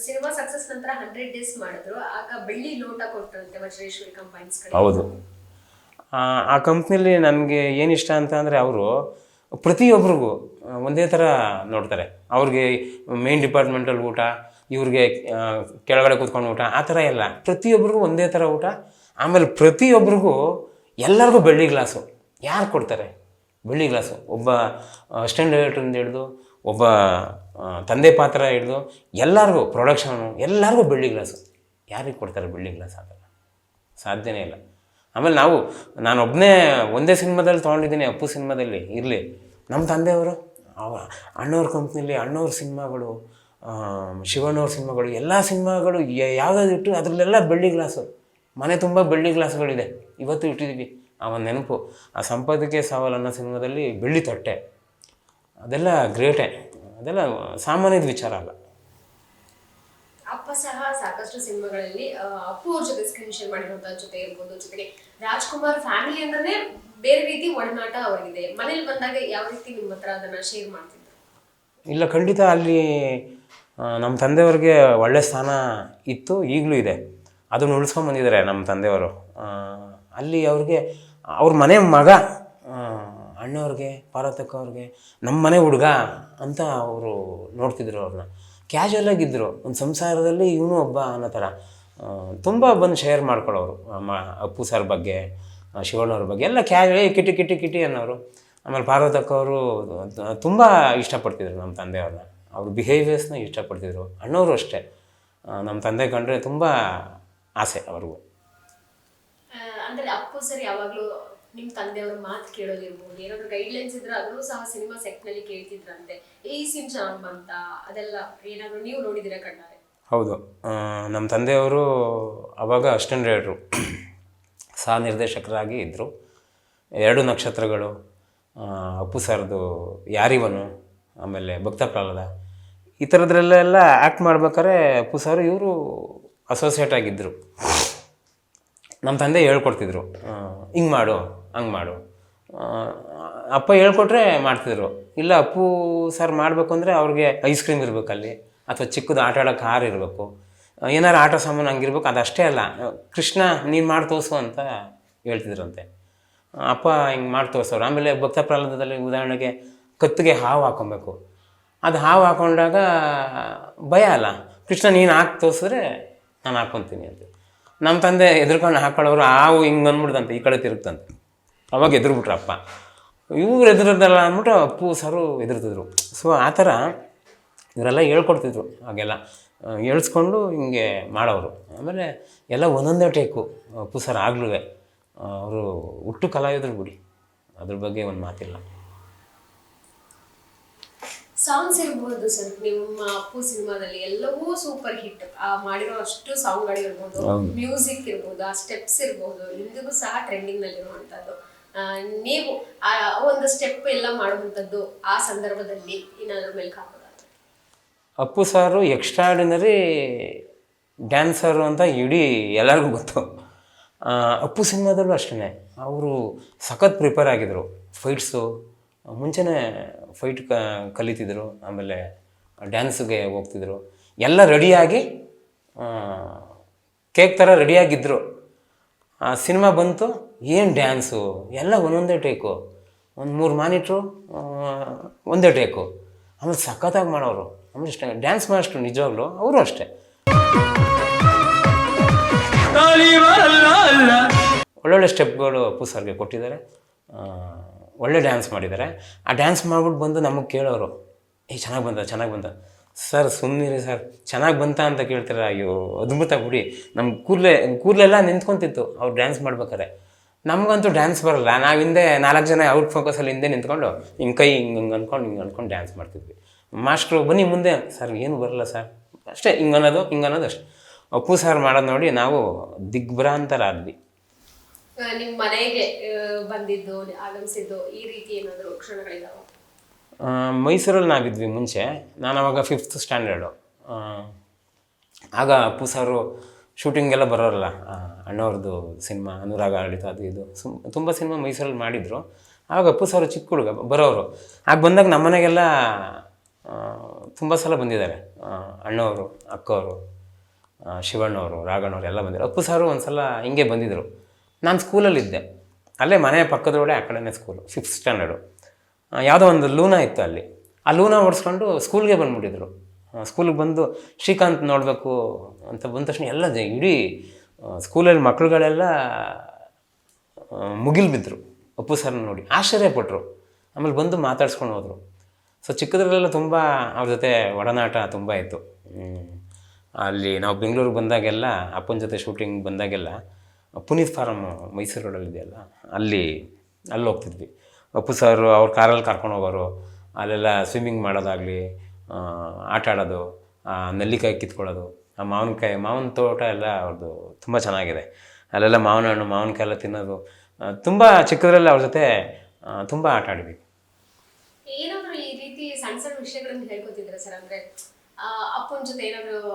Cinema success ನಂತರ hundred days ಮಾಡಿದ್ರು. ಆಗ ಬೆಳ್ಳಿ ಲೋಟ ಕೊಟ್ಟರಂತೆ ವಜ್ರೇಶ್ವರಿ ಹೌದು. ಆ, ಕಂಪ್ನಿಲಿ ನನಗೆ ಏನು ಇಷ್ಟ ಅಂತ ಅಂದರೆ ಅವರು ಪ್ರತಿಯೊಬ್ಬರಿಗೂ ಒಂದೇ ಥರ ನೋಡ್ತಾರೆ. ಅವ್ರಿಗೆ ಮೇನ್ ಡಿಪಾರ್ಟ್ಮೆಂಟಲ್ಲಿ ಊಟ ಇವ್ರಿಗೆ ಕೆಳಗಡೆ ಕೂತ್ಕೊಂಡು ಊಟ ಆ ಥರ ಎಲ್ಲ. ಪ್ರತಿಯೊಬ್ಬರಿಗೂ ಒಂದೇ ಥರ ಊಟ. ಆಮೇಲೆ ಪ್ರತಿಯೊಬ್ಬರಿಗೂ ಎಲ್ಲರಿಗೂ ಬೆಳ್ಳಿ ಗ್ಲಾಸು. ಯಾರು ಕೊಡ್ತಾರೆ? ಬೆಳ್ಳಿ ಗ್ಲಾಸು. ಒಬ್ಬ ಅಸಿಸ್ಟೆಂಟ್ ಡೈರೆಕ್ಟ್ರಿಂದ ಹಿಡಿದು ಒಬ್ಬ ತಂದೆ ಪಾತ್ರ ಹಿಡಿದು ಎಲ್ಲರಿಗೂ ಪ್ರೊಡಕ್ಷನು ಎಲ್ಲರಿಗೂ ಬೆಳ್ಳಿ ಗ್ಲಾಸು ಯಾರಿಗೆ ಕೊಡ್ತಾರೆ ಬೆಳ್ಳಿ ಗ್ಲಾಸ್ ಆಗಲ್ಲ ಸಾಧ್ಯನೇ ಇಲ್ಲ. ಆಮೇಲೆ ನಾವು ನಾನೊಬ್ಬನೇ ಒಂದೇ ಸಿನಿಮಾದಲ್ಲಿ ತೊಗೊಂಡಿದ್ದೀನಿ, ಅಪ್ಪು ಸಿನಿಮಾದಲ್ಲಿ ಇರಲಿ. ನಮ್ಮ ತಂದೆಯವರು, ಅವ, ಅಣ್ಣವ್ರ ಕಂಪ್ನಿಲಿ ಅಣ್ಣವ್ರ ಸಿನಿಮಾಗಳು ಶಿವಣ್ಣವ್ರ ಸಿನಿಮಾಗಳು, ಎಲ್ಲ ಸಿನಿಮಾಗಳು ಯಾವ್ದಾದ್ರು ಇಟ್ಟು ಅದರಲ್ಲೆಲ್ಲ ಬೆಳ್ಳಿ ಗ್ಲಾಸು ಮನೆ ತುಂಬ ಬೆಳ್ಳಿ ಗ್ಲಾಸ್ಗಳಿದೆ ಇವತ್ತು ಇಟ್ಟಿದ್ದೀವಿ ಆ ಒಂದು ನೆನಪು. ಆ ಸಂಪಾದಕೀಯ ಸಾವಲ್ ಅನ್ನೋ ಸಿನಿಮಾದಲ್ಲಿ ಬೆಳ್ಳಿ ತಟ್ಟೆ. ಅದೆಲ್ಲ ಗ್ರೇಟೇ ಅದೆಲ್ಲ ಸಾಮಾನ್ಯದ ವಿಚಾರ ಅಲ್ಲ. ಅಪ್ಪ ಸಹ ಸಾಕಷ್ಟು ಸಿನಿಮಾಗಳಲ್ಲಿ ಅಪ್ಪು ಅವ್ರ ಜೊತೆ ಸ್ಕ್ರೀನ್ ಶೇರ್ ಮಾಡಿರುವಂತಹ ಜೊತೆ ಇರ್ಬೋದು. ಜೊತೆಗೆ ರಾಜ್ಕುಮಾರ್ ಫ್ಯಾಮಿಲಿ ಅಂದ್ರೆ ಬೇರೆ ರೀತಿ ಒಡನಾಟ ಅವರಿಗಿದೆ. ಮನೇಲಿ ಬಂದಾಗ ಯಾವ ರೀತಿ ನಿಮ್ಮ ಹತ್ರ ಅದನ್ನ ಶೇರ್ ಮಾಡ್ತಿದ್ರು? ಇಲ್ಲ ಖಂಡಿತ ಅಲ್ಲಿ ನಮ್ಮ ತಂದೆಯವ್ರಿಗೆ ಒಳ್ಳೆ ಸ್ಥಾನ ಇತ್ತು ಈಗಲೂ ಇದೆ. ಅದನ್ನು ಉಳಿಸ್ಕೊಂಡ್ಬಂದಿದ್ದಾರೆ ನಮ್ಮ ತಂದೆಯವರು. ಅಲ್ಲಿ ಅವ್ರಿಗೆ ಅವ್ರ ಮನೆ ಮಗ ಅಣ್ಣವ್ರಿಗೆ ಪಾರ್ವತಕ್ಕ ಅವ್ರಿಗೆ ನಮ್ಮ ಮನೆ ಹುಡುಗ ಅಂತ ಅವರು ನೋಡ್ತಿದ್ರು ಅವ್ರನ್ನ. ಕ್ಯಾಶುವಲಾಗಿದ್ದರು ಒಂದು ಸಂಸಾರದಲ್ಲಿ ಇವನು ಒಬ್ಬ ಅನ್ನೋ ಥರ. ತುಂಬ ಬಂದು ಶೇರ್ ಮಾಡ್ಕೊಳ್ಳೋರು ಅಮ್ಮ ಅಪ್ಪು ಸರ್ ಬಗ್ಗೆ ಶಿವಣ್ಣವ್ರ ಬಗ್ಗೆ. ಎಲ್ಲ ಕ್ಯಾಶುವಲ್ ಕಿಟಿ ಕಿಟಿ ಕಿಟಿ ಅನ್ನೋರು. ಆಮೇಲೆ ಪಾರ್ವತಕ್ಕ ಅವರು ತುಂಬ ಇಷ್ಟಪಡ್ತಿದ್ರು ನಮ್ಮ ತಂದೆಯವ್ರನ್ನ. ಅವ್ರ ಬಿಹೇವಿಯರ್ಸ್ನ ಇಷ್ಟಪಡ್ತಿದ್ರು. ಅಣ್ಣವರು ಅಷ್ಟೇ. ನಮ್ಮ ತಂದೆ ಕಂಡ್ರೆ ತುಂಬ ಆಸೆ ಅವ್ರಿಗೂ. ಅಂದ್ರೆ ಅಪ್ಪು ಸರ್ ಯಾವಾಗ್ಲೂ ನಿಮ್ ತಂದೆಯವ್ರ ಮಾತು ಕೇಳೋದಿರ್ಬೋದು. ಏನಾದ್ರು ಗೈಡ್ಲೈನ್ಸ್ ಇದ್ರೆ ಅದನ್ನು ಸಹ ಸಿನಿಮಾ ಸೆಟ್ನಲ್ಲಿ ಕೇಳ್ತಿದ್ರಂತೆ. ಈ ಸಿಮ್ ಚೆನ್ನಾಗ್ ಬಂತ ಅದೆಲ್ಲ ಏನಾದ್ರು ನೀವು ನೋಡಿದಿರ ಕಣ್ಣಾರೆ? ಹೌದು. ನಮ್ಮ ತಂದೆಯವರು ಅವಾಗ ಡೈರೆಕ್ಟ್ರು ಸಹ ನಿರ್ದೇಶಕರಾಗಿ ಇದ್ದರು ಎರಡು ನಕ್ಷತ್ರಗಳು ಅಪ್ಪು ಸರ್ದು, ಯಾರಿವನು, ಆಮೇಲೆ ಭಕ್ತ ಪ್ರಹ್ಲಾದ, ಈ ಥರದ್ರಲ್ಲೆಲ್ಲ ಆ್ಯಕ್ಟ್ ಮಾಡ್ಬೇಕಾದ್ರೆ ಅಪ್ಪು ಸರ್ ಇವರು ಅಸೋಸಿಯೇಟ್ ಆಗಿದ್ದರು ನಮ್ಮ ತಂದೆ ಹೇಳ್ಕೊಡ್ತಿದ್ರು. ಹಿಂಗೆ ಮಾಡು. ಹಂಗೆ ಮಾಡು. ಅಪ್ಪ ಹೇಳ್ಕೊಟ್ರೆ ಮಾಡ್ತಿದ್ರು. ಇಲ್ಲ, ಅಪ್ಪು ಸರ್ ಮಾಡಬೇಕು ಅಂದರೆ ಅವ್ರಿಗೆ ಐಸ್ ಕ್ರೀಮ್ ಇರಬೇಕು ಅಲ್ಲಿ, ಅಥವಾ ಚಿಕ್ಕದು ಆಟ ಆಡೋಕೆ ಕಾರ್ ಇರಬೇಕು. ಏನಾರು ಆಟೋ ಸಾಮಾನು ಹಂಗಿರ್ಬೇಕು ಅದಷ್ಟೇ ಅಲ್ಲ. ಕೃಷ್ಣ, ನೀನು ಮಾಡಿ ತೋರಿಸು ಅಂತ ಹೇಳ್ತಿದ್ರಂತೆ. ಅಪ್ಪ ಹಿಂಗೆ ಮಾಡಿ ತೋರಿಸೋರು ಆಮೇಲೆ ಭಕ್ತ ಪ್ರಹ್ಲಾದದಲ್ಲಿ ಉದಾಹರಣೆಗೆ ಕತ್ತಿಗೆ ಹಾವು ಹಾಕೊಬೇಕು. ಅದು ಹಾವು ಹಾಕೊಂಡಾಗ ಭಯ ಅಲ್ಲ. ಕೃಷ್ಣ, ನೀನು ಹಾಕಿ ತೋರಿಸಿದ್ರೆ ನಾನು ಹಾಕ್ಕೊತೀನಿ ಅಂತ. ನಮ್ಮ ತಂದೆ ಎದುರ್ಕೊಂಡು ಹಾಕೊಳ್ಳೋರು ಹಾವು ಹಿಂಗೆ ಅಂದ್ಬಿಡ್ದಂತೆ ಈ ಕಡೆ ತಿರುಗ್ತಂತೆ. ಅವಾಗ ಎದುರುಬಿಟ್ರು ಅಪ್ಪ. ಇವ್ರು ಎದುರದಲ್ಲ ಅಂದ್ಬಿಟ್ಟು ಅಪ್ಪು ಸಾರು ಎದುರ್ತಿದ್ರು. ಸೊ ಆ ಥರ ಇವರೆಲ್ಲ ಹೇಳ್ಕೊಡ್ತಿದ್ರು ಹಾಗೆಲ್ಲ. ಹೇಳ್ಸ್ಕೊಂಡು ಹಿಂಗೆ ಮಾಡೋರು. ಆಮೇಲೆ ಎಲ್ಲ ಒಂದೊಂದೇ ಟೇಕು. ಅಪ್ಪು ಸರ್ ಆಗ್ಲೂ ಅವರು ಹುಟ್ಟು ಕಲಾವಿದ್ರು ಬಿಡಿ. ಅದ್ರ ಬಗ್ಗೆ ಒಂದು ಮಾತಿಲ್ಲ. ಸಾಂಗ್ಸ್ ಇರ್ಬೋದು ಸರ್ ನಿಮ್ಮ ಅಪ್ಪು ಸಿನಿಮಾದಲ್ಲಿ ಎಲ್ಲವೂ ಸೂಪರ್ ಹಿಟ್ ಆ ಮಾಡಿರೋ ಅಷ್ಟು ಸಾಂಗ್ಗಳಿರ್ಬೋದು ಮ್ಯೂಸಿಕ್ ಇರ್ಬೋದು ಆ ಸ್ಟೆಪ್ಸ್ ಇರ್ಬೋದು ಇಂದಿಗೂ ಸಹ ಟ್ರೆಂಡಿಂಗ್ ನಲ್ಲಿರುವಂತದ್ದು. ಆ, ನೀವು ಒಂದು ಸ್ಟೆಪ್ ಎಲ್ಲ ಮಾಡುವಂಥದ್ದು ಆ ಸಂದರ್ಭದಲ್ಲಿ ಏನಾದರೂ ಮೇಲೆ ಹಾಕೋದಾದ್ರೆ ಅಪ್ಪು ಸಾರು ಎಕ್ಸ್ಟ್ರಾಡಿನರಿ ಡ್ಯಾನ್ಸರು ಅಂತ ಇಡೀ ಎಲ್ಲರಿಗೂ ಗೊತ್ತು. ಅಪ್ಪು ಸಿನಿಮಾದಲ್ಲೂ ಅಷ್ಟೇ ಅವರು ಸಖತ್ ಪ್ರಿಪೇರ್ ಆಗಿದ್ರು. ಫೈಟ್ಸು ಮುಂಚೆನೇ ಫೈಟ್ ಕ, ಕಲಿತಿದ್ರು. ಆಮೇಲೆ ಡ್ಯಾನ್ಸ್ಗೆ ಹೋಗ್ತಿದ್ರು. ಎಲ್ಲ ರೆಡಿಯಾಗಿ ಕೇಕ್ ಥರ ರೆಡಿಯಾಗಿದ್ದರು ಆ ಸಿನಿಮಾ ಬಂತು, ಏನು ಡ್ಯಾನ್ಸು? ಎಲ್ಲ ಒಂದೊಂದೇ ಟೇಕು ಒಂದು ಮೂರು ಮಾನಿಟ್ರು ಒಂದೇ ಟೇಕು ಆಮೇಲೆ ಸಖತ್ತಾಗಿ ಮಾಡೋರು. ಆಮೇಲೆ ಇಷ್ಟ, ಡ್ಯಾನ್ಸ್ ಮಾಸ್ಟ್ರು ನಿಜವಾಗ್ಲೂ ಅವರು ಅಷ್ಟೇ. ಒಳ್ಳೊಳ್ಳೆ ಸ್ಟೆಪ್ಗಳು ಅಪ್ಪು ಸರ್ಗೆ ಕೊಟ್ಟಿದ್ದಾರೆ. ಒಳ್ಳೆ ಡ್ಯಾನ್ಸ್ ಮಾಡಿದ್ದಾರೆ. ಆ ಡ್ಯಾನ್ಸ್ ಮಾಡ್ಬಿಟ್ಟು ಬಂದು ನಮಗೆ ಕೇಳೋರು ಏ ಚೆನ್ನಾಗಿ ಬಂದ, ಚೆನ್ನಾಗಿ ಬಂತ ಸರ್ ಸುಮ್ಮನಿರಿ ಸರ್. ಚೆನ್ನಾಗಿ ಬಂತ ಅಂತ ಕೇಳ್ತಾರೆ ಅಯ್ಯೋ ಅದ್ಭುತ ಬಿಡಿ ನಮ್ಮ ಕೂರ್ಲೆ ಕೂರ್ಲೆಲ್ಲ ನಿಂತ್ಕೊಂತಿತ್ತು. ಅವ್ರು ಡ್ಯಾನ್ಸ್ ಮಾಡ್ಬೇಕಾರೆ ನಮಗಂತೂ ಡ್ಯಾನ್ಸ್ ಬರಲ್ಲ. ನಾವು ಹಿಂದೆ ನಾಲ್ಕು ಜನ ಔಟ್ ಫೋಕಸಲ್ಲಿ ಹಿಂದೆ ನಿಂತ್ಕೊಂಡು ಹಿಂಗೆ ಕೈ ಹಿಂಗೆ ಹಿಂಗೆ ಅಂದ್ಕೊಂಡು ಹಿಂಗೆ ಅಂದ್ಕೊಂಡು ಡ್ಯಾನ್ಸ್ ಮಾಡ್ತಿದ್ವಿ. ಮಾಸ್ಟ್ರು ಬನ್ನಿ ಮುಂದೆ. ಸರ್ ಏನು ಬರಲ್ಲ ಸರ್. ಅಷ್ಟೇ ಹಿಂಗೆ ಅನ್ನೋದು ಹಿಂಗೆ ಅನ್ನೋದು ಅಷ್ಟೇ. ಅಪ್ಪು ಸರ್ ಮಾಡೋದು ನೋಡಿ ನಾವು ದಿಗ್ಭ್ರಾಂತರಾದ್ವಿ. ನಿಮ್ಮ ಮನೆಗೆ ಬಂದಿದ್ದು ಆಗಮಿಸಿದ್ದು ಈ ರೀತಿ ಏನಾದರೂ ಕ್ಷಣಗಳಿದಾವ? ಆ, ಮೈಸೂರಲ್ಲಿ ನಾವಿದ್ವಿ ಮುಂಚೆ. ನಾನು ಅವಾಗ ಫಿಫ್ತ್ ಸ್ಟ್ಯಾಂಡರ್ಡು ಆಗ ಅಪ್ಪು ಸಾರು ಶೂಟಿಂಗೆಲ್ಲ ಬರೋರಲ್ಲ ಅಣ್ಣವ್ರದ್ದು ಸಿನಿಮಾ, ಅನುರಾಗ ಆಡಳಿತ ಅದು ಇದು. ಸುಮ್, ತುಂಬ ಸಿನಿಮಾ ಮೈಸೂರಲ್ಲಿ ಮಾಡಿದರು. ಆವಾಗ ಅಪ್ಪು ಸಾರು ಚಿಕ್ಕ ಹುಡುಗ, ಬರೋರು. ಆಗ ಬಂದಾಗ ನಮ್ಮ ಮನೆಗೆಲ್ಲ ತುಂಬ ಸಲ ಬಂದಿದ್ದಾರೆ. ಅಣ್ಣವರು, ಅಕ್ಕವರು ಶಿವಣ್ಣವರು, ರಾಘಣ್ಣವರು ಎಲ್ಲ ಬಂದಿದ್ರು ಅಪ್ಪು ಸಾರು ಒಂದು ಸಲ ಹಿಂಗೆ ಬಂದಿದ್ದರು ನಾನು ಸ್ಕೂಲಲ್ಲಿದ್ದೆ ಅಲ್ಲೇ ಮನೆ ಪಕ್ಕದೊಡೆ ಆ ಕಡೆನೇ ಸ್ಕೂಲು ಫಿಫ್ತ್ ಸ್ಟ್ಯಾಂಡರ್ಡು ಯಾವುದೋ ಒಂದು ಲೂನಾ ಇತ್ತು ಅಲ್ಲಿ. ಆ ಲೂನಾ ಓಡಿಸ್ಕೊಂಡು ಸ್ಕೂಲ್ಗೆ ಬಂದುಬಿಟ್ಟಿದ್ರು. ಸ್ಕೂಲಿಗೆ ಬಂದು ಶ್ರೀಕಾಂತ್ ನೋಡಬೇಕು ಅಂತ ಬಂದ ತಕ್ಷಣ ಎಲ್ಲ ಇಡೀ ಸ್ಕೂಲಲ್ಲಿ ಮಕ್ಕಳುಗಳೆಲ್ಲ ಮುಗಿಲ್ ಬಿದ್ದರು ಅಪ್ಪು ಸರ್ನ ನೋಡಿ. ಆಶ್ಚರ್ಯಪಟ್ಟರು ಆಮೇಲೆ ಬಂದು ಮಾತಾಡ್ಸ್ಕೊಂಡು ಹೋದರು. ಸೊ, ಚಿಕ್ಕದ್ರಲ್ಲೆಲ್ಲ ತುಂಬ ಅವ್ರ ಜೊತೆ ಒಡನಾಟ ತುಂಬ ಇತ್ತು. ಅಲ್ಲಿ ನಾವು ಬೆಂಗಳೂರಿಗೆ ಬಂದಾಗೆಲ್ಲ, ಅಪ್ಪನ ಜೊತೆ ಶೂಟಿಂಗ್ ಬಂದಾಗೆಲ್ಲ, ಪುನೀತ್ ಫಾರಮ್ ಮೈಸೂರು ರೋಡಲ್ಲಿದೆಯಲ್ಲ ಅಲ್ಲಿ ಅಲ್ಲಿ ಹೋಗ್ತಿದ್ವಿ ಅಪ್ಪು ಸರ್ ಅವ್ರ ಕಾರಲ್ಲಿ ಕರ್ಕೊಂಡು ಹೋಗೋರು, ಅಲ್ಲೆಲ್ಲ ಸ್ವಿಮ್ಮಿಂಗ್ ಮಾಡೋದಾಗಲಿ ಆಟ ಆಡೋದು ನೆಲ್ಲಿಕಾಯಿ ಕಿತ್ಕೊಳ್ಳೋದು, ಆ ಮಾವಿನಕಾಯಿ, ಮಾವಿನ ತೋಟ ಎಲ್ಲ ಅವ್ರದ್ದು ತುಂಬ ಚೆನ್ನಾಗಿದೆ. ಅಲ್ಲೆಲ್ಲ ಮಾವಿನ ಹಣ್ಣು, ಮಾವಿನಕಾಯಿ ಎಲ್ಲ ತಿನ್ನೋದು ತುಂಬ ಚಿಕ್ಕದ್ರಲ್ಲಿ ಅವ್ರ ಜೊತೆ ತುಂಬ ಆಟ ಆಡಿದ್ವಿ ಏನಾದ್ರು ಈ ರೀತಿ ಸಣ್ಣ ಸಣ್ಣ ವಿಷಯಗಳನ್ನು ಹೇಳ್ಕೊತಿದ್ರೆ ಸರ್? ಅಂದ್ರೆ ಅಪ್ಪನ ಜೊತೆ ಏನಾದರೂ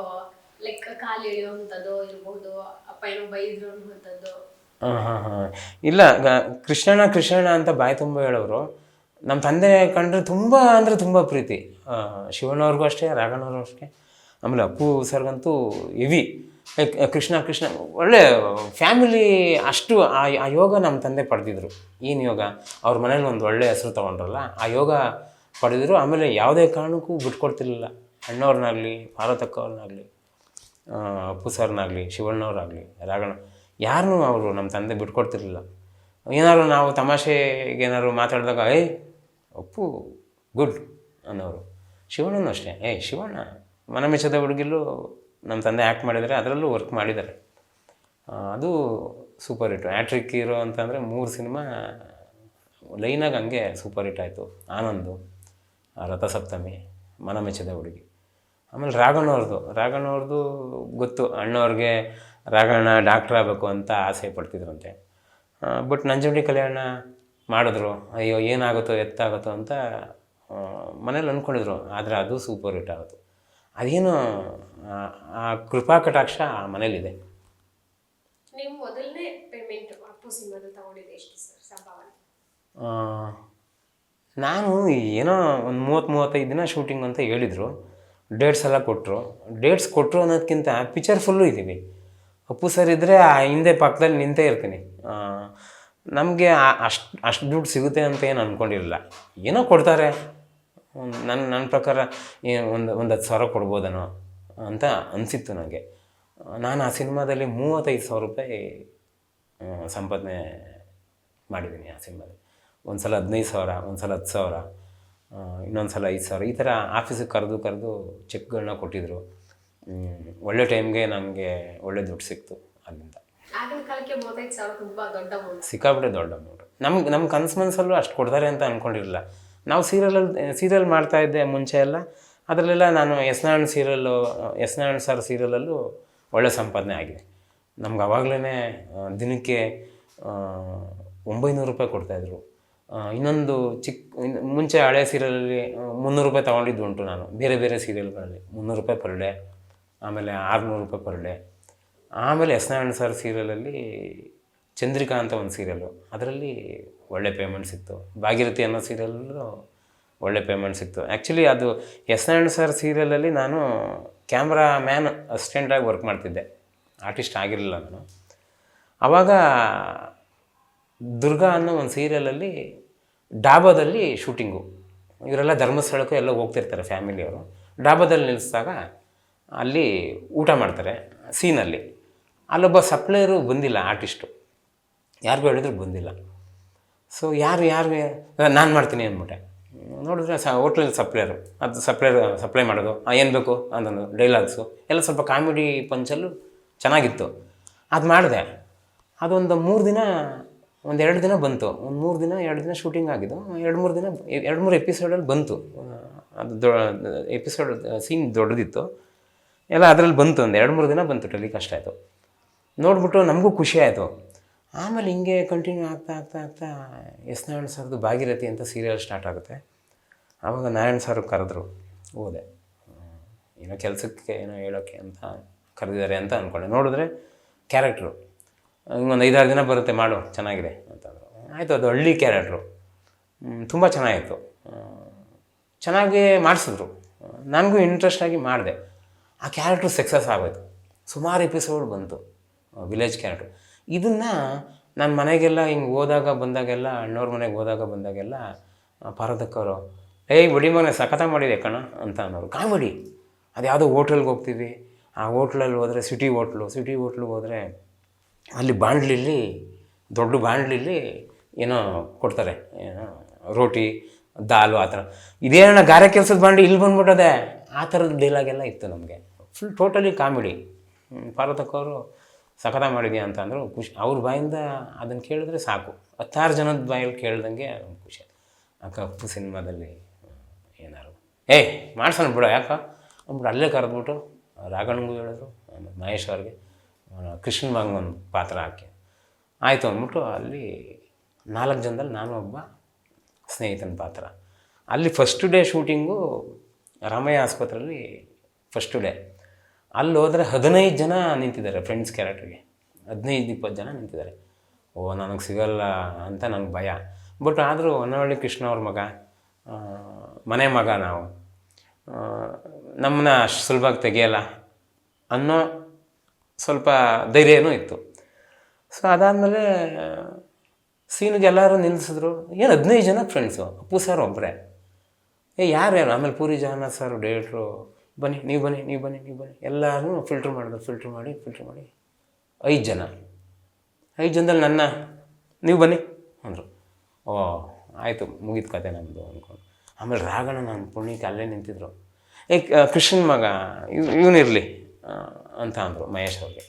ಲೈಕ್ ಕಾಲು ಎಳೆಯುವಂಥದ್ದು ಇರ್ಬೋದು, ಅಪ್ಪ ಏನೋ ಬೈದ್ರು ಹಾಂ ಇಲ್ಲ ಗ- ಕೃಷ್ಣಣ್ಣ ಕೃಷ್ಣಣ್ಣ ಅಂತ ಬಾಯಿ ತುಂಬ ಹೇಳೋರು. ನಮ್ಮ ತಂದೆ ಕಂಡ್ರೆ ತುಂಬ ಅಂದರೆ ತುಂಬ ಪ್ರೀತಿ. ಶಿವಣ್ಣವ್ರಿಗೂ ಅಷ್ಟೇ ರಾಘಣ್ಣವ್ರಿಗೂ ಅಷ್ಟೇ. ಆಮೇಲೆ ಅಪ್ಪು ಸರ್ಗಂತೂ ಹೆವಿ. ಕೃಷ್ಣ ಕೃಷ್ಣ ಒಳ್ಳೆ ಫ್ಯಾಮಿಲಿ ಅಷ್ಟು ಆ ಯೋಗ ನಮ್ಮ ತಂದೆ ಪಡೆದಿದ್ರು. ಏನು ಯೋಗ? ಅವ್ರ ಮನೇಲಿ ಒಂದು ಒಳ್ಳೆ ಹೆಸರು ತೊಗೊಂಡ್ರಲ್ಲ ಆ ಯೋಗ ಪಡೆದಿದ್ರು. ಆಮೇಲೆ ಯಾವುದೇ ಕಾರಣಕ್ಕೂ ಬಿಟ್ಕೊಡ್ತಿರ್ಲಿಲ್ಲ. ಅಣ್ಣವ್ರನ್ನಾಗಲಿ ಪಾರ್ವತಕ್ಕವ್ರನ್ನಾಗಲಿ ಆ, ಅಪ್ಪು ಸರ್ನಾಗಲಿ ಶಿವಣ್ಣವ್ರಾಗಲಿ ರಾಗಣ ಯಾರನ್ನೂ ಅವರು ನಮ್ಮ ತಂದೆ ಬಿಟ್ಕೊಡ್ತಿರ್ಲಿಲ್ಲ. ಏನಾದ್ರು ನಾವು ತಮಾಷೆಗೆ ಏನಾದ್ರು ಮಾತಾಡಿದಾಗ ಏಯ್ ಅಪ್ಪು, ಗುಡ್, ಅನ್ನೋರು. ಶಿವಣ್ಣನೂ ಅಷ್ಟೇ. ಏಯ್ ಶಿವಣ್ಣ, ಮನಮೆಚ್ಚದ ಹುಡುಗಿಲ್ಲೂ ನಮ್ಮ ತಂದೆ ಆ್ಯಕ್ಟ್ ಮಾಡಿದರೆ ಅದರಲ್ಲೂ ವರ್ಕ್ ಮಾಡಿದ್ದಾರೆ. ಅದು ಸೂಪರ್ ಹಿಟ್ಟು ಆ್ಯಟ್ರಿಕ್ ಹೀರೋ ಅಂತಂದರೆ ಮೂರು ಸಿನಿಮಾ ಲೈನಾಗಿ ಹಂಗೆ ಸೂಪರ್ ಹಿಟ್ ಆಯಿತು. ಆನಂದು, ರಥಸಪ್ತಮಿ, ಮನಮೆಚ್ಚದ ಹುಡುಗಿ. ಆಮೇಲೆ ರಾಘಣ್ಣವ್ರದ್ದು ರಾಘಣ್ಣವ್ರದ್ದು ಗೊತ್ತು. ಅಣ್ಣವ್ರಿಗೆ ರಾಘಣ್ಣ ಡಾಕ್ಟ್ರ್ ಆಗಬೇಕು ಅಂತ ಆಸೆ ಪಡ್ತಿದ್ರಂತೆ. ಬಟ್ ನಂಜುಂಡಿ ಕಲ್ಯಾಣ ಮಾಡಿದ್ರು. ಅಯ್ಯೋ ಏನಾಗುತ್ತೋ ಎತ್ತಾಗುತ್ತೋ ಅಂತ ಮನೇಲಿ ಅಂದ್ಕೊಂಡಿದ್ರು. ಆದರೆ ಅದು ಸೂಪರ್ ಹಿಟ್ ಆಗುತ್ತೆ ಅದೇನು ಆ- ಕೃಪಾ ಕಟಾಕ್ಷ ಆ ಮನೇಲಿದೆ. ನಾನು ಏನೋ ಒಂದು ಮೂವತ್ತು ಮೂವತ್ತೈದು ದಿನ ಶೂಟಿಂಗ್ ಅಂತ ಹೇಳಿದರು. ಡೇಟ್ಸ್ ಎಲ್ಲ ಕೊಟ್ಟರು ಡೇಟ್ಸ್ ಕೊಟ್ಟರು ಅನ್ನೋದಕ್ಕಿಂತ ಪಿಕ್ಚರ್ ಫುಲ್ಲು ಇದ್ದೀವಿ. ಅಪ್ಪು ಸರ್ ಇದ್ದರೆ ಆ ಹಿಂದೆ ಪಕ್ಕದಲ್ಲಿ ನಿಂತೇ ಇರ್ತೀನಿ. ನಮಗೆ ಅಷ್ಟು ಅಷ್ಟು ದುಡ್ಡು ಸಿಗುತ್ತೆ ಅಂತ ಏನು ಅಂದ್ಕೊಂಡಿರಲಿಲ್ಲ ಏನೋ ಕೊಡ್ತಾರೆ. ನನ್ನ ನನ್ನ ಪ್ರಕಾರ ಏನು ಒಂದು ಒಂದು ಹತ್ತು ಸಾವಿರ ಕೊಡ್ಬೋದೇನೋ ಅಂತ ಅನಿಸಿತ್ತು ನನಗೆ ನಾನು ಆ ಸಿನಿಮಾದಲ್ಲಿ ಮೂವತ್ತೈದು ಸಾವಿರ ರೂಪಾಯಿ ಸಂಪಾದನೆ ಮಾಡಿದ್ದೀನಿ ಆ ಸಿನಿಮಾದಲ್ಲಿ. ಒಂದು ಸಲ ಹದಿನೈದು ಸಾವಿರ ಒಂದು ಸಲ ಹತ್ತು ಸಾವಿರ ಇನ್ನೊಂದು ಸಲ ಐದು ಸಾವಿರ. ಈ ಥರ ಆಫೀಸಿಗೆ ಕರೆದು ಕರೆದು ಚೆಕ್ಗಳನ್ನ ಕೊಟ್ಟಿದ್ದರು ಒಳ್ಳೆ ಟೈಮ್ಗೆ ನನಗೆ ಒಳ್ಳೆ ದುಡ್ಡು ಸಿಕ್ತು ಅಲ್ಲಿಂದ. ಸಿಕ್ಕಾಬಿಟ್ಟೆ ದೊಡ್ಡ ಅಮೌಂಟ್ ನಮ್ಗೆ ನಮ್ಮ ಕನಸು ಮನಸ್ಸಲ್ಲೂ ಅಷ್ಟು ಕೊಡ್ತಾರೆ ಅಂತ ಅಂದ್ಕೊಂಡಿರಲಿಲ್ಲ ನಾವು ಸೀರಿಯಲಲ್ಲಿ ಸೀರಿಯಲ್ ಮಾಡ್ತಾ ಇದ್ದೆ ಮುಂಚೆ ಎಲ್ಲ. ಅದರಲ್ಲೆಲ್ಲ ನಾನು ಎಸ್ ನಾರಾಯಣ್ ಸೀರಿಯಲ್ಲು ಎಸ್ ನಾರಾಯಣ್ ಸರ್ ಸೀರಿಯಲಲ್ಲೂ ಒಳ್ಳೆ ಸಂಪಾದನೆ ಆಗಿದೆ. ನಮ್ಗೆ ಅವಾಗಲೇ ದಿನಕ್ಕೆ ಒಂಬೈನೂರು ರೂಪಾಯಿ ಕೊಡ್ತಾಯಿದ್ರು ಇನ್ನೊಂದು ಚಿಕ್ಕ ಮುಂಚೆ ಹಳೆ ಸೀರಿಯಲಲ್ಲಿ ಮುನ್ನೂರು ರೂಪಾಯಿ ತೊಗೊಂಡಿದ್ದು ಉಂಟು ನಾನು. ಬೇರೆ ಬೇರೆ ಸೀರಿಯಲ್ಗಳಲ್ಲಿ ಮುನ್ನೂರು ರೂಪಾಯಿ ಪರ್ ಡೇ. ಆಮೇಲೆ ಆರುನೂರು ರೂಪಾಯಿ ಪರ್ ಡೇ. ಆಮೇಲೆ ಎಸ್ ನಾರಾಯಣ ಸರ್ ಸೀರಿಯಲಲ್ಲಿ ಚಂದ್ರಿಕಾ ಅಂತ ಒಂದು ಸೀರಿಯಲ್ಲು ಅದರಲ್ಲಿ ಒಳ್ಳೆ ಪೇಮೆಂಟ್ ಸಿಕ್ತು. ಭಾಗೀರಥಿ ಅನ್ನೋ ಸೀರಿಯಲ್ಲು ಒಳ್ಳೆ ಪೇಮೆಂಟ್ ಸಿಕ್ತು. ಆ್ಯಕ್ಚುಲಿ ಅದು ಎಸ್ ನಾರಾಯಣ ಸರ್ ಸೀರಿಯಲಲ್ಲಿ ನಾನು ಕ್ಯಾಮ್ರಾ ಮ್ಯಾನ್ ಅಸಿಸ್ಟೆಂಟಾಗಿ ವರ್ಕ್ ಮಾಡ್ತಿದ್ದೆ. ಆರ್ಟಿಸ್ಟ್ ಆಗಿರಲಿಲ್ಲ ನಾನು. ಆವಾಗ ದುರ್ಗಾ ಅನ್ನೋ ಒಂದು ಸೀರಿಯಲಲ್ಲಿ ಡಾಬಾದಲ್ಲಿ ಶೂಟಿಂಗು. ಇವರೆಲ್ಲ ಧರ್ಮಸ್ಥಳಕ್ಕೂ ಎಲ್ಲ ಹೋಗ್ತಿರ್ತಾರೆ ಫ್ಯಾಮಿಲಿಯವರು. ಡಾಬಾದಲ್ಲಿ ನಿಲ್ಲಿಸಿದಾಗ ಅಲ್ಲಿ ಊಟ ಮಾಡ್ತಾರೆ, ಸೀನಲ್ಲಿ. ಅಲ್ಲೊಬ್ಬ ಸಪ್ಲೈಯರು ಬಂದಿಲ್ಲ, ಆರ್ಟಿಸ್ಟು. ಯಾರಿಗೂ ಹೇಳಿದ್ರು ಬಂದಿಲ್ಲ. ಸೊ ಯಾರು ಯಾರು ನಾನು ಮಾಡ್ತೀನಿ, ಅಂದ್ಬಿಟ್ಟೆ. ನೋಡಿದ್ರೆ ಸ, ಹೋಟ್ಲಲ್ಲಿ ಸಪ್ಲೈಯರು. ಅದು ಸಪ್ಲೈಯರ್, ಸಪ್ಲೈ ಮಾಡೋದು. ಏನು ಬೇಕು? ಅಂತಂದು ಡೈಲಾಗ್ಸು. ಎಲ್ಲ ಸ್ವಲ್ಪ ಕಾಮಿಡಿ ಪಂಚಲ್ಲೂ ಚೆನ್ನಾಗಿತ್ತು. ಅದು ಮಾಡಿದೆ. ಅದೊಂದು ಮೂರು ದಿನ, ಒಂದು ಎರಡು ದಿನ ಬಂತು. ಒಂದು ಮೂರು ದಿನ, ಎರಡು ದಿನ ಶೂಟಿಂಗ್ ಆಗಿದ್ದು. ಎರಡು ಮೂರು ದಿನ ಎರಡು ಮೂರು ಎಪಿಸೋಡಲ್ಲಿ ಬಂತು. ಅದು ದೊ, ಎಪಿಸೋಡ್, ಸೀನ್ ದೊಡ್ಡದಿತ್ತು. ಎಲ್ಲ ಅದರಲ್ಲಿ ಬಂತು ಒಂದು ಎರಡು ಮೂರು ದಿನ ಬಂತು ಟೆಲಿಕಾಸ್ಟ್ ಆಯಿತು. ನೋಡ್ಬಿಟ್ಟು ನಮಗೂ ಖುಷಿ ಆಯಿತು. ಆಮೇಲೆ ಹಿಂಗೆ ಕಂಟಿನ್ಯೂ ಆಗ್ತಾ ಆಗ್ತಾ ಆಗ್ತಾ ಎಸ್ ನಾರಾಯಣ ಸರ್ದು ಭಾಗೀರಥಿ ಅಂತ ಸೀರಿಯಲ್ ಸ್ಟಾರ್ಟ್ ಆಗುತ್ತೆ. ಆವಾಗ ನಾರಾಯಣ ಸರ್ ಕರೆದ್ರು, ಹೋದೆ. ಏನೋ ಕೆಲಸಕ್ಕೆ ಏನೋ ಹೇಳೋಕ್ಕೆ ಅಂತ ಕರೆದಿದ್ದಾರೆ ಅಂತ ಅಂದ್ಕೊಂಡೆ ನೋಡಿದ್ರೆ ಕ್ಯಾರೆಕ್ಟ್ರು ಒಂದು ಐದಾರು ದಿನ ಬರುತ್ತೆ ಮಾಡು, ಚೆನ್ನಾಗಿದೆ ಅಂತಂದರು ಆಯಿತು, ಅದು ಹಳ್ಳಿ ಕ್ಯಾರೆಕ್ಟ್ರು ತುಂಬ ಚೆನ್ನಾಗಿತ್ತು. ಚೆನ್ನಾಗಿ ಮಾಡಿಸಿದ್ರು. ನನಗೂ ಇಂಟ್ರೆಸ್ಟಾಗಿ ಮಾಡಿದೆ. ಆ ಕ್ಯಾರೆಕ್ಟ್ರ್ ಸಕ್ಸಸ್ ಆಗೋಯ್ತು. ಸುಮಾರು ಎಪಿಸೋಡ್ ಬಂತು ವಿಲೇಜ್ ಕ್ಯಾರೆಕ್ಟ್ರು ಇದನ್ನು ನಾನು ಮನೆಗೆಲ್ಲ ಹಿಂಗೆ ಹೋದಾಗ ಬಂದಾಗೆಲ್ಲ ಅಣ್ಣವ್ರ ಮನೆಗೆ ಹೋದಾಗ ಬಂದಾಗೆಲ್ಲ ಪಾರದಕ್ಕವರು ಏಯ್, ಬಡಿ ಮನೆ ಸಖತ ಮಾಡಿದೆ ಕಣ? ಅಂತ ಅನ್ನೋರು ಕಾಮಿಡಿ ಅದು ಯಾವುದೋ ಹೋಟ್ಲಿಗೆ ಹೋಗ್ತೀವಿ. ಆ ಹೋಟ್ಲಲ್ಲಿ ಹೋದರೆ ಸಿಟಿ ಹೋಟ್ಲು ಸಿಟಿ ಹೋಟ್ಲಿಗೆ ಹೋದರೆ ಅಲ್ಲಿ ಬಾಂಡ್ಲಿಲಿ ದೊಡ್ಡ ಬಾಂಡ್ಲಿಲಿ ಏನೋ ಕೊಡ್ತಾರೆ, ಏನೋ ರೋಟಿ, ದಾಲು ಆ ಥರ. ಇದೇನೋ ಗಾರೆ ಕೆಲಸದ ಬಾಂಡ್ಲಿ ಇಲ್ಲಿ ಬಂದ್ಬಿಟ್ಟದೆ. ಆ ಥರದ ಡೈಲಾಗೆಲ್ಲ ಇತ್ತು ನಮಗೆ. ಫುಲ್ ಟೋಟಲಿ ಕಾಮಿಡಿ ಪಾರ್ವತಕ್ಕವರು ಸಖತ ಮಾಡಿದ್ಯಾ ಅಂತ ಅಂದರು ಖುಷಿ. ಅವ್ರ ಬಾಯಿಂದ ಅದನ್ನು ಕೇಳಿದ್ರೆ ಸಾಕು. ಹತ್ತಾರು ಜನದ ಬಾಯಲ್ಲಿ ಕೇಳ್ದಂಗೆ ಖುಷಿ ಆ ಕಪ್ಪು ಸಿನಿಮಾದಲ್ಲಿ ಏನಾರು. ಏಯ್ ಮಾಡ್ಸೋಣ ಬಿಡು, ಯಾಕ? ಅಂದ್ಬಿಟ್ಟು ಅಲ್ಲೇ ಕರೆದ್ಬಿಟ್ಟು ರಾಘಣ್ಣಗೂ ಹೇಳಿದ್ರು, ಆಮೇಲೆ ಮಹೇಶ್ ಅವ್ರಿಗೆ ಕೃಷ್ಣ ಮಗ ಒಂದು ಪಾತ್ರ ಹಾಕಿ. ಆಯಿತು ಅಂದ್ಬಿಟ್ಟು ಅಲ್ಲಿ ನಾಲ್ಕು ಜನದಲ್ಲಿ ನಾನು ಒಬ್ಬ ಸ್ನೇಹಿತನ ಪಾತ್ರ. ಅಲ್ಲಿ ಫಸ್ಟ್ ಡೇ ಶೂಟಿಂಗು ರಾಮಯ್ಯ ಆಸ್ಪತ್ರೆಯಲ್ಲಿ ಫಸ್ಟು ಡೇ ಅಲ್ಲಿ ಹೋದರೆ ಹದಿನೈದು ಜನ ನಿಂತಿದ್ದಾರೆ ಫ್ರೆಂಡ್ಸ್ ಕ್ಯಾರೆಕ್ಟ್ರಿಗೆ ಹದಿನೈದು, ಇಪ್ಪತ್ತು ಜನ ನಿಂತಿದ್ದಾರೆ. ಓ, ನನಗೆ ಸಿಗಲ್ಲ ಅಂತ ನನಗೆ ಭಯ. ಬಟ್ ಆದರೂ ಹೊನ್ನವಳ್ಳಿ ಕೃಷ್ಣ ಅವ್ರ ಮಗ ಮನೆ ಮಗ ನಾವು ನಮ್ಮನ್ನ ಅಷ್ಟು ಸುಲಭವಾಗಿ ತೆಗೆಯಲ್ಲ ಅನ್ನೋ ಸ್ವಲ್ಪ ಧೈರ್ಯನೂ ಇತ್ತು. ಸೊ ಅದಾದಮೇಲೆ ಸೀನಿಗೆ ಎಲ್ಲರೂ ನಿಲ್ಲಿಸಿದ್ರು ಏನು ಹದಿನೈದು ಜನ ಫ್ರೆಂಡ್ಸು ಅಪ್ಪು ಸರ್ ಒಬ್ಬರೇ ಏ, ಯಾರು ಯಾರು? ಆಮೇಲೆ ಪೂರಿ ಜಗನ್ನಾಥ್ ಸರ್ ಡೇಟ್ರು ಬನ್ನಿ, ನೀವು ಬನ್ನಿ ನೀವು ಬನ್ನಿ ನೀವು ಬನ್ನಿ. ಎಲ್ಲರೂ ಫಿಲ್ಟ್ರ್ ಮಾಡಿದ್ರು ಫಿಲ್ಟ್ರ್ ಮಾಡಿ ಫಿಲ್ಟ್ರ್ ಮಾಡಿ. ಐದು ಜನ. ಐದು ಜನದಲ್ಲಿ ನನ್ನ. ನೀವು ಬನ್ನಿ, ಅಂದರು. ಓ, ಆಯಿತು ಮುಗಿದ ಕತೆ ನಮ್ಮದು ಅಂದ್ಕೊಂಡು ಆಮೇಲೆ ರಾಗಣ್ಣ ನನ್ನ ಪುಣ್ಯಕ್ಕೆ ಅಲ್ಲೇ ನಿಂತಿದ್ರು. ಏ ಕೃಷ್ಣನ್ ಕೃಷ್ಣನ ಮಗ, ಇವ್ ಇವನಿರಲಿ ಅಂತ ಅಂದರು ಮಹೇಶ್ ಅವ್ರಿಗೆ.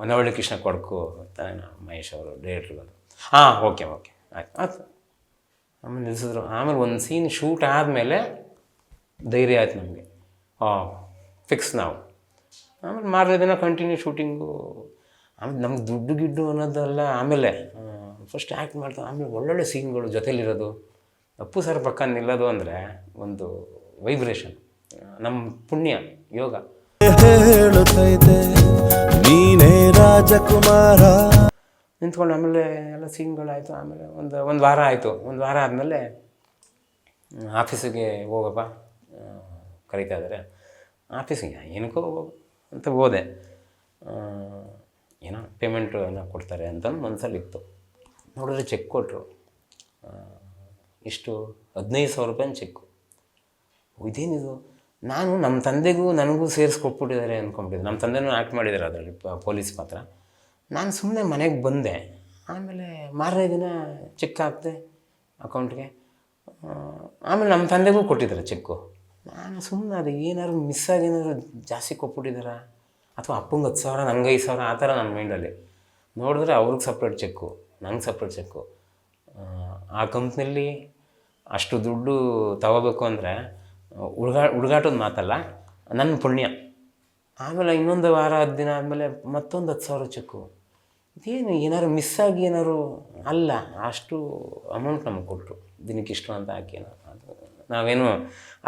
ಮನವಳ್ಳಿ ಕೃಷ್ಣ ಕೊಡ್ಕು ಅಂತ ಮಹೇಶ್ ಅವರು ಡೈರೆಕ್ಟ್ರ್ ಬಂದರು ಹಾಂ ಓಕೆ ಓಕೆ. ಆಯ್ತು ಆಯ್ತು. ಆಮೇಲೆ ನಿಲ್ಲಿಸಿದ್ರು ಆಮೇಲೆ ಒಂದು ಸೀನ್ ಶೂಟ್ ಆದಮೇಲೆ ಧೈರ್ಯ ಆಯ್ತು ನಮಗೆ. ಫಿಕ್ಸ್ ನಾವು. ಆಮೇಲೆ ಮಾರನೇ ದಿನ ಕಂಟಿನ್ಯೂ ಶೂಟಿಂಗು ಆಮೇಲೆ ನಮ್ಗೆ ದುಡ್ಡು ಗಿಡ್ಡು ಅನ್ನೋದಲ್ಲ, ಆಮೇಲೆ ಫಸ್ಟ್ ಆ್ಯಕ್ಟ್ ಮಾಡ್ತಾ ಆಮೇಲೆ ಒಳ್ಳೊಳ್ಳೆ ಸೀನ್ಗಳು ಜೊತೆಲಿರೋದು. ಅಪ್ಪು ಸರ್ ಪಕ್ಕ ನಿಲ್ಲೋದು ಅಂದರೆ ಒಂದು ವೈಬ್ರೇಷನ್ ನಮ್ಮ ಪುಣ್ಯ, ಯೋಗ. ನೀನೇ ರಾಜಕುಮಾರ. ನಿಂತ್ಕೊಂಡು ಆಮೇಲೆ ಎಲ್ಲ ಸೀನ್ಗಳಾಯಿತು. ಆಮೇಲೆ ಒಂದು ಒಂದು ವಾರ ಆಯಿತು. ಒಂದು ವಾರ ಆದಮೇಲೆ ಆಫೀಸಿಗೆ ಹೋಗಪ್ಪ. ಕರೀತಾ ಇದ್ದಾರೆ ಆಫೀಸಿಗೆ ಏನಕ್ಕೋ ಹೋಗ ಅಂತ ಹೋದೆ. ಏನೋ ಪೇಮೆಂಟು ಏನೋ ಕೊಡ್ತಾರೆ ಅಂತ ಮನಸ್ಸಲ್ಲಿ ಇತ್ತು ನೋಡಿದ್ರೆ ಚೆಕ್ ಕೊಟ್ಟರು ಇಷ್ಟು? ಹದಿನೈದು ಸಾವಿರ ರೂಪಾಯಿ ಚೆಕ್ಕು ಇದೇನಿದು? ನಾನು ನಮ್ಮ ತಂದೆಗೂ, ನನಗೂ ಸೇರಿಸ್ಕೊಟ್ಬಿಟ್ಟಿದ್ದಾರೆ ಅಂದ್ಕೊಂಬಿಟ್ಟಿದ್ದೆ ನಮ್ಮ ತಂದೆನೂ ಆ್ಯಕ್ಟ್ ಮಾಡಿದ್ದಾರೆ ಅದರಲ್ಲಿ ಪೊಲೀಸ್ ಪಾತ್ರ. ನಾನು ಸುಮ್ಮನೆ ಮನೆಗೆ ಬಂದೆ. ಆಮೇಲೆ ಮಾರನೇ ದಿನ ಚೆಕ್ ಹಾಕಿದೆ ಅಕೌಂಟ್ಗೆ ಆಮೇಲೆ ನಮ್ಮ ತಂದೆಗೂ ಕೊಟ್ಟಿದ್ದಾರೆ ಚೆಕ್ಕು ನಾನು ಸುಮ್ಮನೆ ಅದು ಏನಾದ್ರು ಮಿಸ್ ಆಗಿ ಏನಾದ್ರು ಜಾಸ್ತಿ ಕೊಟ್ಬಿಟ್ಟಿದ್ದಾರಾ ಅಥವಾ ಅಪ್ಪಂಗೆ ಹತ್ತು ಸಾವಿರ ನಂಗೆ ಐದು ಸಾವಿರ ಆ ಥರ ನನ್ನ ಮೈಂಡಲ್ಲಿ ನೋಡಿದ್ರೆ ಅವ್ರಿಗೆ ಸಪ್ರೇಟ್ ಚೆಕ್ಕು ನಂಗೆ ಸಪ್ರೇಟ್ ಚೆಕ್ಕು ಆ, ಕಂಪ್ನಿಯಲ್ಲಿ ಅಷ್ಟು ದುಡ್ಡು ತಗೋಬೇಕು ಅಂದರೆ ಹುಡುಗಾ ಹುಡುಗಾಟದ ಮಾತಲ್ಲ ನನ್ನ ಪುಣ್ಯ. ಆಮೇಲೆ ಇನ್ನೊಂದು ವಾರ ಹತ್ತು ದಿನ ಆದಮೇಲೆ ಮತ್ತೊಂದು ಹತ್ತು ಸಾವಿರ ಚೆಕ್ಕು ಇದೇನು ಏನಾದ್ರು ಮಿಸ್ ಆಗಿ ಏನಾದ್ರು ಅಲ್ಲ, ಅಷ್ಟು ಅಮೌಂಟ್ ನಮಗೆ ಕೊಟ್ಟರು ದಿನಕ್ಕೆ ಇಷ್ಟು ಅಂತ ಹಾಕಿ ಏನೋ. ಅದು ನಾವೇನು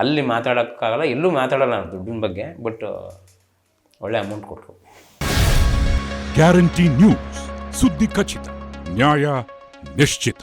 ಅಲ್ಲಿ ಮಾತಾಡೋಕ್ಕಾಗಲ್ಲ ಎಲ್ಲೂ ಮಾತಾಡಲ್ಲ ದುಡ್ಡಿನ ಬಗ್ಗೆ ಬಟ್ ಒಳ್ಳೆ ಅಮೌಂಟ್ ಕೊಟ್ಟರು ಗ್ಯಾರಂಟಿ ನ್ಯೂಸ್ ಸುದ್ದಿ ಖಚಿತ, ನ್ಯಾಯ ನಿಶ್ಚಿತ.